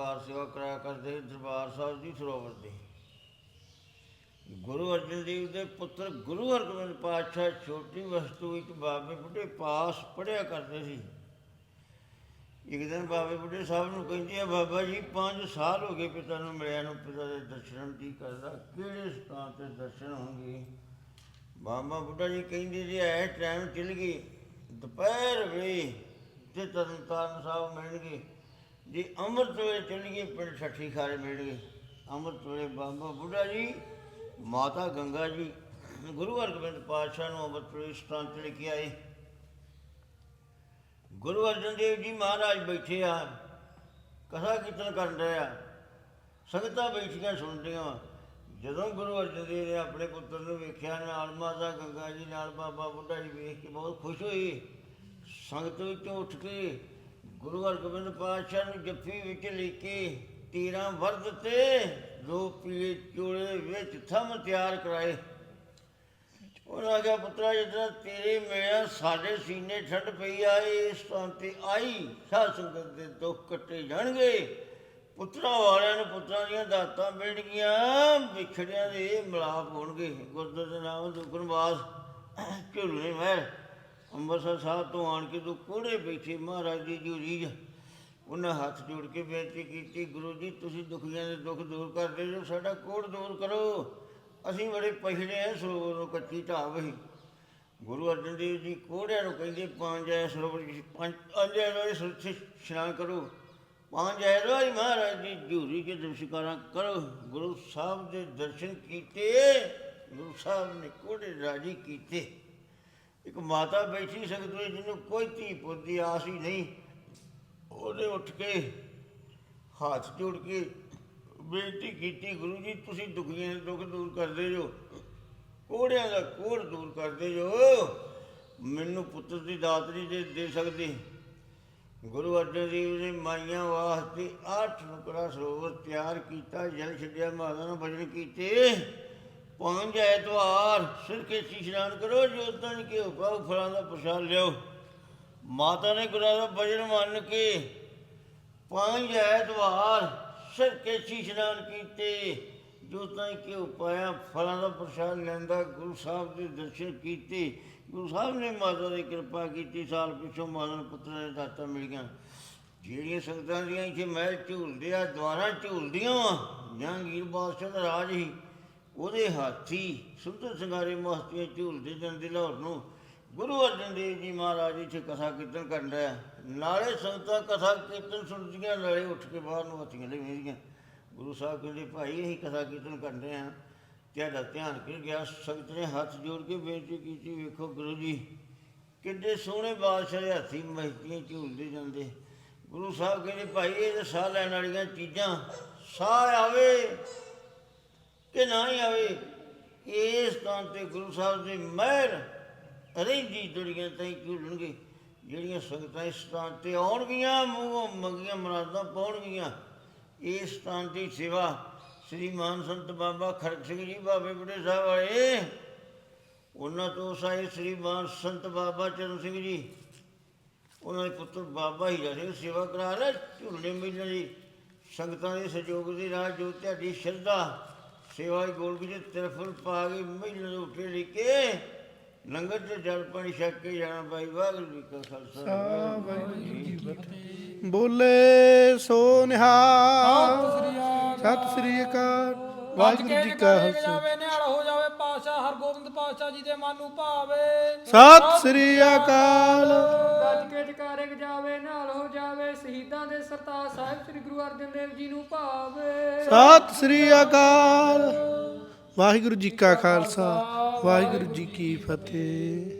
ਕਾਰ ਸੇਵਾ ਕਰਾਇਆ ਕਰਦੇ, ਦਰਬਾਰ ਸਾਹਿਬ ਦੀ ਸਰੋਵਰ ਦੀ। ਗੁਰੂ ਅਰਜਨ ਦੇਵ ਦੇ ਪੁੱਤਰ ਗੁਰੂ ਹਰਗੋਬਿੰਦ ਪਾਤਸ਼ਾਹ ਛੋਟੀ ਵਸਤੂ ਵਿੱਚ ਬਾਬੇ ਬੁੱਢੇ ਪਾਸ ਪੜਿਆ ਕਰਦੇ ਸੀ। ਇੱਕ ਦਿਨ ਬਾਬੇ ਬੁੱਢੇ ਸਾਹਿਬ ਨੂੰ ਕਹਿੰਦੇ ਆ, ਬਾਬਾ ਜੀ 5 ਸਾਲ ਹੋ ਗਏ ਪਿਤਾ ਨੂੰ ਮਿਲਿਆ ਨੂੰ, ਪਿਤਾ ਦੇ ਦਰਸ਼ਨ ਕੀ ਕਰਦਾ, ਕਿਹੜੇ ਸਥਾਨ ਤੇ ਦਰਸ਼ਨ ਹੋਣਗੇ? ਬਾਬਾ ਬੁੱਢਾ ਜੀ ਕਹਿੰਦੇ ਜੀ, ਐ ਟਾਈਮ ਚਲ ਗਈ ਦੁਪਹਿਰ ਵੇ ਤੇ ਤਰਨਤਾਰਨ ਸਾਹਿਬ ਮਿਲਣਗੇ। ਜੇ ਅੰਮ੍ਰਿਤ ਵੇਲੇ ਚੱਲੀਏ ਪਿੰਡ ਛੱਠੀ ਖਾਰੇ ਮਿਲਣਗੇ ਅੰਮ੍ਰਿਤ ਵੇਲੇ ਬਾਬਾ ਬੁੱਢਾ ਜੀ, ਮਾਤਾ ਗੰਗਾ ਜੀ, ਗੁਰੂ ਹਰਗੋਬਿੰਦ ਪਾਤਸ਼ਾਹ ਨੂੰ ਅੰਮ੍ਰਿਤ ਵੇਲੇ ਸਥਾਨ ਤੇ ਲੈ ਕੇ ਆਏ। ਗੁਰੂ ਅਰਜਨ ਦੇਵ ਜੀ ਮਹਾਰਾਜ ਬੈਠੇ ਆ, ਕਥਾ ਕੀਰਤਨ ਕਰਨ ਰਹੇ ਆ, ਸੰਗਤਾਂ ਬੈਠੀਆਂ ਸੁਣਦੀਆਂ ਵਾਂ। ਜਦੋਂ ਗੁਰੂ ਅਰਜਨ ਦੇਵ ਨੇ ਆਪਣੇ ਪੁੱਤਰ ਨੂੰ ਵੇਖਿਆ, ਨਾਲ ਮਾਤਾ ਗੰਗਾ ਜੀ, ਨਾਲ ਬਾਬਾ ਬੁੱਢਾ ਜੀ ਵੇਖ ਕੇ ਬਹੁਤ ਖੁਸ਼ ਹੋਏ। ਸੰਗਤ ਵਿੱਚੋਂ ਉੱਠ ਕੇ ਗੁਰੂ ਹਰਗੋਬਿੰਦ ਪਾਤਸ਼ਾਹ ਨੂੰ ਜੱਫੀ ਵਿੱਚ ਲੈ ਕੇ ਤੀਰਾਂ ਵਰਦ ਤੇ ਦੋ ਪੀਲੇ ਚੋਲੇ ਵਿੱਚ ਥੰਮ ਤਿਆਰ ਕਰਾਏ। ਉਹਨਾਂ ਕਿਹਾ ਪੁੱਤਰਾ ਜਿੱਦਾਂ ਤੇਰੇ ਮਿਲਿਆ, ਸਾਡੇ ਸੀਨੇ ਠੰਡ ਪਈ ਆ, ਇਸ ਥਾਂ ਤੇ ਆਈ, ਸਾਧ ਸੰਗਤ ਦੇ ਦੁੱਖ ਕੱਟੇ ਜਾਣਗੇ। ਪੁੱਤਰਾ ਵਾਲਿਆਂ ਨੂੰ ਪੁੱਤਰਾਂ ਦੀਆਂ ਦਾਤਾਂ ਮਿਲਣਗੀਆਂ, ਵਿਛੜਿਆਂ ਦੇ ਮਿਲਾਪ ਹੋਣਗੇ। ਗੁਰਦੁਆਰੇ ਦੇ ਨਾਮ ਦੁਖਨਵਾਸ ਝੁਲਨੇ ਮਹਿਰ ਅੰਮ੍ਰਿਤਸਰ ਸਾਹਿਬ ਤੋਂ ਆਣ ਕੇ ਦੋ ਕੋੜੇ ਬੈਠੇ ਮਹਾਰਾਜ ਦੀ ਜੋ ਰੀਝ ਉਹਨਾਂ ਹੱਥ ਜੋੜ ਕੇ ਬੇਨਤੀ ਕੀਤੀ, ਗੁਰੂ ਜੀ, ਤੁਸੀਂ ਦੁਖੀਆਂ ਦੇ ਦੁੱਖ ਦੂਰ ਕਰਦੇ ਜੋ, ਸਾਡਾ ਕੋੜ ਦੂਰ ਕਰੋ। ਅਸੀਂ ਬੜੇ ਪਛੜੇ ਹਾਂ ਸਰੋਵਰ ਨੂੰ ਕੱਚੀ ਢਾਬ ਹੀ। ਗੁਰੂ ਅਰਜਨ ਦੇਵ ਜੀ ਕੋੜਿਆਂ ਨੂੰ ਕਹਿੰਦੇ, ਪੰਜ ਐ ਸਰੋਵਰ ਵਿੱਚ ਪੰਜ ਅੰਜੇ ਰੋਏ ਇਸ਼ਨਾਨ ਕਰੋ। ਪੰਜ ਐ ਰੋਏ ਮਹਾਰਾਜ ਜੀ ਜੂਰੀ ਕੇ ਦਰਸ਼ਕਾਰਾਂ ਕਰੋ। ਗੁਰੂ ਸਾਹਿਬ ਦੇ ਦਰਸ਼ਨ ਕੀਤੇ। ਗੁਰੂ ਸਾਹਿਬ ਨੇ ਕੋੜੇ ਰਾਜੀ ਕੀਤੇ। ਇੱਕ ਮਾਤਾ ਬੈਠੀ ਸੰਗਤ ਵਿੱਚ, ਜਿਹਨੂੰ ਕੋਈ ਧੀ ਪੁੱਤ ਦੀ ਆਸ ਹੀ ਨਹੀਂ। ਉਹਨੇ ਉੱਠ ਕੇ ਹੱਥ ਜੋੜ ਕੇ ਬੇਨਤੀ ਕੀਤੀ, ਗੁਰੂ ਜੀ, ਤੁਸੀਂ ਦੁਖੀਆਂ ਦੇ ਦੁੱਖ ਦੂਰ ਕਰਦੇ ਜੋ, ਕੋੜਿਆਂ ਦਾ ਕੋੜ ਦੂਰ ਕਰਦੇ ਜੋ। ਮੈਨੂੰ ਪੁੱਤਰ ਦੀ ਦਾਤ ਨਹੀਂ ਦੇ ਦੇ ਸਕਦੇ। ਗੁਰੂ ਅਰਜਨ ਦੇਵ ਨੇ ਮਾਈਆਂ ਵਾਸਤੇ ਅੱਠ ਨੁਕਰਾ ਸਰੋਵਰ ਤਿਆਰ ਕੀਤਾ, ਜਲ ਛੱਡਿਆ ਮਾਤਾ ਨੂੰ ਭਜਨ ਕੀਤੇ। ਪੰਜ ਐਤਵਾਰ ਸਿਰ ਕੇ ਇਸ਼ਨਾਨ ਕਰੋ ਜੋਤਾਂ ਕੇ ਉਪਾਉ ਫਲਾਂ ਦਾ ਪ੍ਰਸ਼ਾਦ ਲਿਓ ਮਾਤਾ ਨੇ ਗੁਰਾਂ ਦਾ ਭਜਨ ਮੰਨ ਕੇ ਪੰਜ ਐਤਵਾਰ ਸਿਰ ਕੇ ਇਸ਼ਨਾਨ ਕੀਤੇ। ਜੋਤਾਂ ਕੇ ਉਪਾਇਆ ਫਲਾਂ ਦਾ ਪ੍ਰਸ਼ਾਦ ਲੈਂਦਾ, ਗੁਰੂ ਸਾਹਿਬ ਦੇ ਦਰਸ਼ਨ ਕੀਤੇ। ਗੁਰੂ ਸਾਹਿਬ ਨੇ ਮਾਤਾ ਦੀ ਕਿਰਪਾ ਕੀਤੀ, ਸਾਲ ਪਿਛੋਂ ਮਾਤਾ ਪੁੱਤਰਾਂ ਦੇ ਦਾਤਾਂ ਮਿਲੀਆਂ। ਜਿਹੜੀਆਂ ਸੰਗਤਾਂ ਦੀਆਂ ਇੱਥੇ ਮਹਿਲ ਝੂਲਦੇ ਆ ਦੁਆਰਾ ਝੂਲਦੀਆਂ ਵਾ, ਜਹਾਂਗੀਰ ਬਾਦਸ਼ਾਹ ਦਾ ਰਾਜ ਹੀ। ਉਹਦੇ ਹਾਥੀ ਸੁੰਦਰ ਸੰਗਾਰੇ ਮਸਤੀਆਂ ਝੂਲਦੇ ਜਾਂਦੇ ਲਾਹੌਰ ਨੂੰ। ਗੁਰੂ ਅਰਜਨ ਦੇਵ ਜੀ ਮਹਾਰਾਜ ਇੱਥੇ ਕਥਾ ਕੀਰਤਨ ਕਰਨ ਰਿਹਾ ਨਾਲੇ ਸੰਗਤਾਂ ਕਥਾ ਕੀਰਤਨ ਸੁਣਦੀਆਂ ਨਾਲੇ ਉੱਠ ਕੇ ਬਾਹਰ ਨੂੰ ਹੱਥੀਆਂ ਲੈ ਵੇਚਦੀਆਂ ਗੁਰੂ ਸਾਹਿਬ ਕਹਿੰਦੇ, ਭਾਈ, ਅਸੀਂ ਕਥਾ ਕੀਰਤਨ ਕਰਨ ਰਹੇ ਹਾਂ। ਤੁਹਾਡਾ ਧਿਆਨ ਕਿਰ ਗਿਆ? ਸੰਗਤ ਨੇ ਹੱਥ ਜੋੜ ਕੇ ਬੇਨਤੀ ਕੀਤੀ, ਵੇਖੋ ਗੁਰੂ ਜੀ, ਕਿੱਡੇ ਸੋਹਣੇ ਬਾਦਸ਼ਾਹ ਦੇ ਹੱਥੀ ਮਸਤੀਆਂ ਝੂਲਦੇ ਜਾਂਦੇ। ਗੁਰੂ ਸਾਹਿਬ ਕਹਿੰਦੇ, ਭਾਈ, ਇਹ ਤਾਂ ਸਾਹ ਲੈਣ ਵਾਲੀਆਂ ਚੀਜ਼ਾਂ, ਸਾਹ ਆਵੇ ਕਿ ਨਾ ਹੀ ਆਵੇ, ਇਸ ਤਾਂ ਤੇ ਗੁਰੂ ਸਾਹਿਬ ਦੀ ਮਹਿਰ ਰਹਿੰਦੀ ਦੁਨੀਆ ਤਾਈਂ ਝੂਲਣਗੇ, ਜਿਹੜੀਆਂ ਸੰਗਤਾਂ ਇਸ ਸਥਾਨ ਤੇ ਆਉਣਗੀਆਂ, ਮੂੰਹੋਂ ਮੰਗੀਆਂ ਮਰਾਦਾਂ ਪਾਉਣਗੀਆਂ। ਇਸ ਸਥਾਨ ਦੀ ਸੇਵਾ ਸ੍ਰੀ ਮਾਨ ਸੰਤ ਬਾਬਾ ਖੜਕ ਸਿੰਘ ਜੀ, ਬਾਬੇ ਬੁੱਢੇ ਸਾਹਿਬ ਵਾਲੇ, ਉਹਨਾਂ ਤੋਂ ਸਾਏ ਸ੍ਰੀ ਮਾਨ ਸੰਤ ਬਾਬਾ ਚਰਨ ਸਿੰਘ ਜੀ, ਉਹਨਾਂ ਦੇ ਪੁੱਤਰ ਬਾਬਾ ਹੀਰਾ ਸਿੰਘ ਸੇਵਾ ਕਰਾ ਲੈ ਝੂਲਣੇ ਮੇਲੇ ਦੀ ਸੰਗਤਾਂ ਦੇ ਸਹਿਯੋਗ ਦੇ ਨਾਲ ਜੋ ਤੁਹਾਡੀ ਸ਼ਰਧਾ ਸੇਵਾ ਦੀ ਗੋਲ ਵਿੱਚ ਤਿਰਫਲ ਪਾ ਕੇ ਦੇ ਉੱਤੇ ਲੈ ਕੇ ਲੰਗਰ ਤੇ ਜਲ ਪਾਣੀ ਛਕ ਕੇ ਜਾਣਾ ਬਾਈ ਵਾਹਿਗੁਰੂ ਜੀ ਕਾ ਖਾਲਸਾ। ਵਾਹਿਗੁਰੂ ਜੀ ਕੀ ਫਤਿਹ। ਬੋਲੇ ਸੋ ਨਿਹਾਲ। ਸਤਿ ਸ੍ਰੀ ਅਕਾਲ। ਵਾਹਿਗੁਰੂ ਜੀ ਕਾ ਖਾਲਸਾ। ਜਾਵੇ ਨਿਹਾਲ ਹੋ ਜਾਵੇ ਪਾਤਸ਼ਾਹ ਹਰਗੋਬਿੰਦ ਪਾਤਸ਼ਾਹ ਜੀ ਦੇ ਮਨ ਨੂੰ ਭਾਵੇ। ਸਤਿ ਸ੍ਰੀ ਅਕਾਲ। ਗੱਜ ਜਾਵੇ, ਨਾਲ ਹੋ ਜਾਵੇ, ਸ਼ਹੀਦਾਂ ਦੇ ਸਰਤਾਜ ਸਾਹਿਬ ਸ੍ਰੀ ਗੁਰੂ ਅਰਜਨ ਦੇਵ ਜੀ ਨੂੰ ਭਾਵੇ। ਸਤਿ ਸ੍ਰੀ ਅਕਾਲ। ਵਾਹਿਗੁਰੂ ਜੀ ਕਾ ਖਾਲਸਾ, ਵਾਹਿਗੁਰੂ ਜੀ ਕੀ ਫਤਿਹ।